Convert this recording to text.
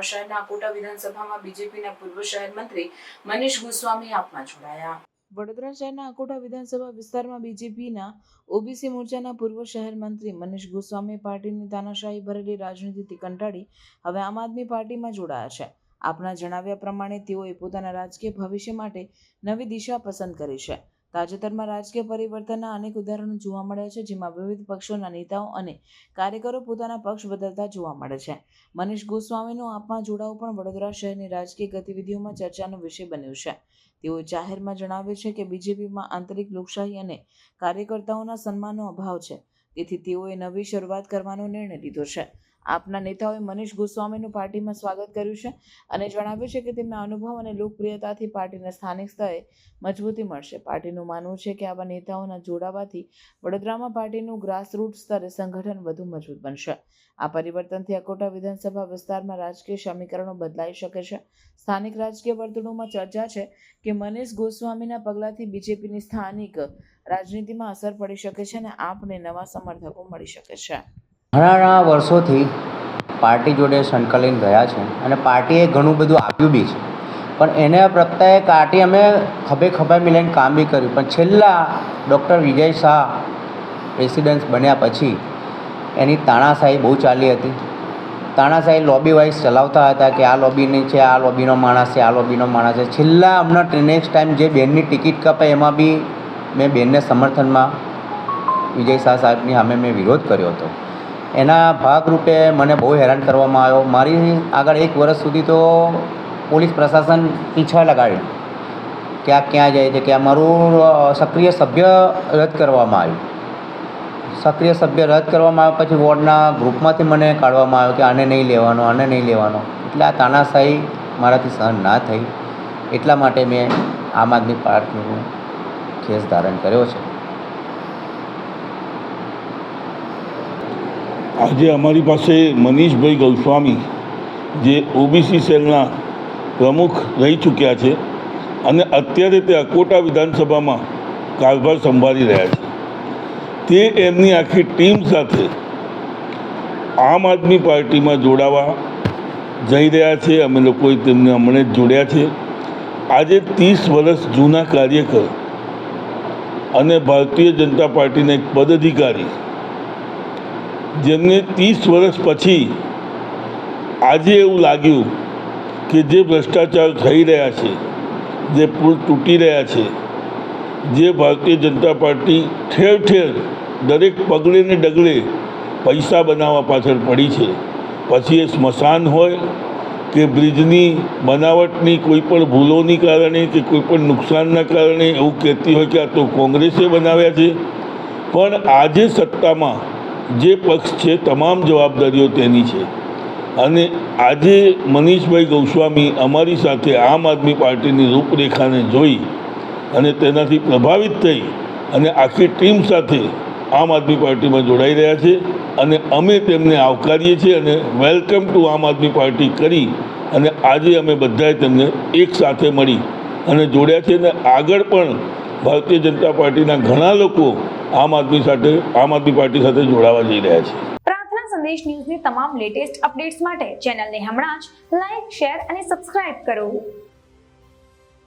વડોદરા શહેરના કોટા વિધાનસભામાં બીજેપીના પૂર્વ શહેર મંત્રી મનીષ ગોસ્વામી આપમાં જોડાયા. વડોદરા શહેરના અકોટા વિધાનસભા વિસ્તારમાં બીજેપીના ઓબીસી મોરચાના પૂર્વ શહેર મંત્રી મનીષ ગોસ્વામી પાર્ટીની તાનાશાહી ભરેલી રાજનીતિથી કંટાળી હવે આમ આદમી પાર્ટીમાં જોડાયા છે. આપના જણાવ્યા પ્રમાણે તેઓએ પોતાના રાજકીય ભવિષ્ય માટે નવી દિશા પસંદ કરી છે. તાજેતરમાં રાજકીય પરિવર્તનના અનેક ઉદાહરણો જોવા મળ્યા છે, જેમાં વિવિધ પક્ષોના નેતાઓ અને કાર્યકરો પોતાના પક્ષ બદલતા જોવા મળે છે. મનીષ ગોસ્વામીનું આપમાં જોડાવું પણ વડોદરા શહેરની રાજકીય ગતિવિધિઓમાં ચર્ચાનો વિષય બન્યું છે. તેઓ જાહેરમાં જણાવ્યું છે કે બીજેપીમાં આંતરિક લોકશાહી અને કાર્યકર્તાઓના સન્માનનો અભાવ છે, તેથી તેઓએ નવી શરૂઆત કરવાનો નિર્ણય લીધો છે. આપના નેતાઓએ મનીષ ગોસ્વામીનું પાર્ટીમાં સ્વાગત કર્યું છે અને જણાવ્યું છે કે તેમના અનુભવ અને લોકપ્રિયતાથી પાર્ટીને સ્થાનિક સ્તરે મજબૂતી મળશે. પાર્ટીનું માનવું છે કે આવા નેતાઓના જોડાવાથી વડોદરામાં પાર્ટીનું ગ્રાસરૂટ સ્તરે સંગઠન વધુ મજબૂત બનશે. આ પરિવર્તનથી અકોટા વિધાનસભા વિસ્તારમાં રાજકીય સમીકરણો બદલાઈ શકે છે. સ્થાનિક રાજકીય વર્તુળોમાં ચર્ચા છે કે મનીષ ગોસ્વામીના પગલાંથી બીજેપીની સ્થાનિક રાજનીતિમાં અસર પડી શકે છે અને આપને નવા સમર્થકો મળી શકે છે. ઘણા વર્ષોથી પાર્ટી જોડે સંકલિત રહ્યા છે અને પાર્ટીએ ઘણું બધું આપ્યું બી છે. પણ એને પ્રત્યે પાર્ટી અમે ખભે ખભે મિલાઈને કામ બી કર્યું. પણ છેલ્લા ડૉક્ટર વિજય શાહ પ્રેસિડેન્ટ બન્યા પછી એની તાણાશાહી બહુ ચાલી હતી. તાણાશાહી લોબી વાઇઝ ચલાવતા હતા કે આ લોબીની છે, આ લોબીનો માણસ છે, આ લોબીનો માણસ છે. છેલ્લા હમણાં નેક્સ્ટ ટાઈમ જે બેનની ટિકિટ કપાઈ એમાં બી મેં બેનને સમર્થનમાં વિજય શાહ સાહેબની સામે મેં વિરોધ કર્યો હતો. એના ભાગરૂપે મને બહુ હેરાન કરવામાં આવ્યો. મારી આગળ એક વર્ષ સુધી તો પોલીસ પ્રશાસન પીછા લગાડ્યું. કે આ ક્યાં જાય છે કે મારું સક્રિય સભ્ય રદ કરવામાં આવ્યું. સક્રિય સભ્ય રદ કરવામાં આવ્યો પછી વોર્ડના ગ્રુપમાંથી મને કાઢવામાં આવ્યો કે આને નહીં લેવાનો, આને નહીં લેવાનો. એટલે આ તાનાશાહી મારાથી સહન ના થઈ. એટલા માટે મેં આમ આદમી પાર્ટીનું ખેસ ધારણ કર્યો છે. આજે અમારી પાસે મનીષભાઈ ગોસ્વામી, જે ઓબીસી સેલના પ્રમુખ રહી ચૂક્યા છે અને અત્યારે તે અકોટા વિધાનસભામાં કારભાર સંભાળી રહ્યા છે. તે એમની આખી ટીમ સાથે આમ આદમી પાર્ટીમાં જોડાવા જઈ રહ્યા છે. અમે લોકોએ તેમને હમણાં જ જોડ્યા છે. આજે ત્રીસ વર્ષ જૂના કાર્યકર અને ભારતીય જનતા પાર્ટીના એક પદાધિકારી જેમને ત્રીસ વર્ષ પછી આજે એવું લાગ્યું કે જે ભ્રષ્ટાચાર થઈ રહ્યા છે, જે પુલ તૂટી રહ્યા છે, જે ભારતીય જનતા પાર્ટી ઠેર ઠેર દરેક પગલે ને ડગલે પૈસા બનાવવા પાછળ પડી છે. પછી એ સ્મશાન હોય કે બ્રિજની બનાવટની કોઈ પણ ભૂલોની કારણે કે કોઈ પણ નુકસાનના કારણે એવું કહેતી હોય કે આ તો કોંગ્રેસે બનાવ્યા છે. પણ આજે સત્તામાં જે પક્ષ છે, તમામ જવાબદારીઓ તેની છે. અને આજે મનીષભાઈ ગોસ્વામી અમારી સાથે આમ આદમી પાર્ટીની રૂપરેખાને જોઈ અને તેનાથી પ્રભાવિત થઈ અને આખી ટીમ સાથે આમ આદમી પાર્ટીમાં જોડાઈ રહ્યા છે અને અમે તેમને આવકારીએ છીએ અને વેલકમ ટુ આમ આદમી પાર્ટી કરી અને આજે અમે બધાએ તેમને એક સાથે મળી અને જોડ્યા છે અને આગળ પણ ભારતીય જનતા પાર્ટીના ઘણા લોકો આમ આદમી સાથે આમ આદમી પાર્ટી સાથે જોડાવા જઈ રહ્યા છે. પ્રાર્થના સંદેશ ન્યૂઝની તમામ લેટેસ્ટ અપડેટ્સ માટે ચેનલને હમણાં જ લાઈક શેર અને સબસ્ક્રાઇબ કરો.